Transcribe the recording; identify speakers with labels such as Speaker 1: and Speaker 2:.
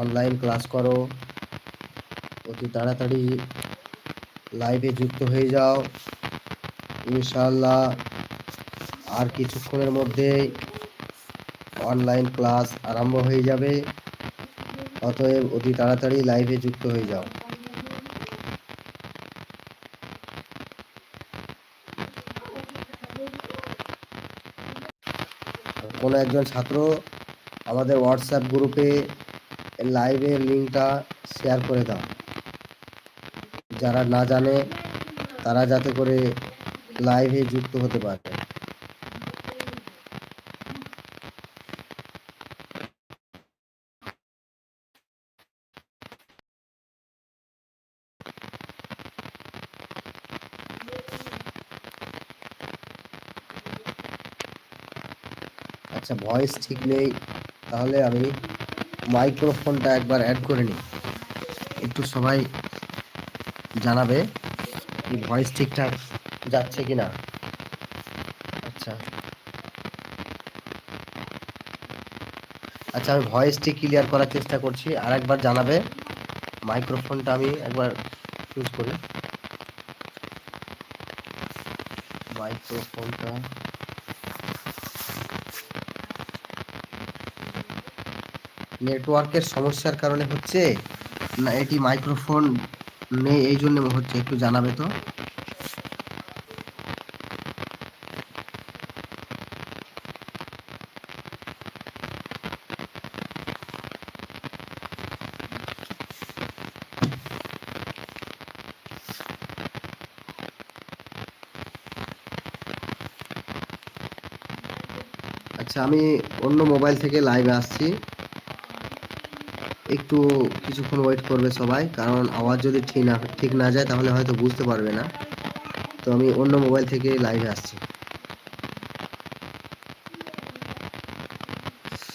Speaker 1: Online class করো। অতি তাড়াতাড়ি লাইভে যুক্ত হয়ে যাও। ইনশাআল্লাহ আর কিছুক্ষণের মধ্যে অনলাইন ক্লাস আরম্ভ হয়ে যাবে। অতএব অতি তাড়াতাড়ি লাইভে যুক্ত হয়ে যাও। কোনো একজন ছাত্র আমাদের হোয়াটসঅ্যাপ গ্রুপে লাইভের লিঙ্কটা শেয়ার করে দাও। যারা না জানে, তারা যাতে করে লাইভে যুক্ত হতে পারে। আচ্ছা ভয়েস ঠিক নেই, তাহলে আমি মাইক্রোফোনটা একবার অ্যাড করে নিই। একটু সবাই জানাবে কি ভয়েস ঠিকঠাক যাচ্ছে কি না আচ্ছা। আচ্ছা আমি ভয়েসটি ক্লিয়ার করার চেষ্টা করছি। আর একবার জানাবে। মাইক্রোফোনটা আমি একবার ইউজ করি। মাইক্রোফোনটা নেটওয়ার্কের সমস্যার কারণে হচ্ছে না, এটি মাইক্রোফোন নেই, এই জন্য হচ্ছে, একটু জানাবে তো। আচ্ছা আমি অন্য মোবাইল থেকে লাইভে আসছি। একটু কিছুক্ষণ ওয়েট করবে সবাই, কারণ আওয়াজ যদি ঠিক না ঠিক না যায় তাহলে হয়তো বুঝতে পারবে না। তো আমি অন্য মোবাইল থেকে লাইভে আসছি।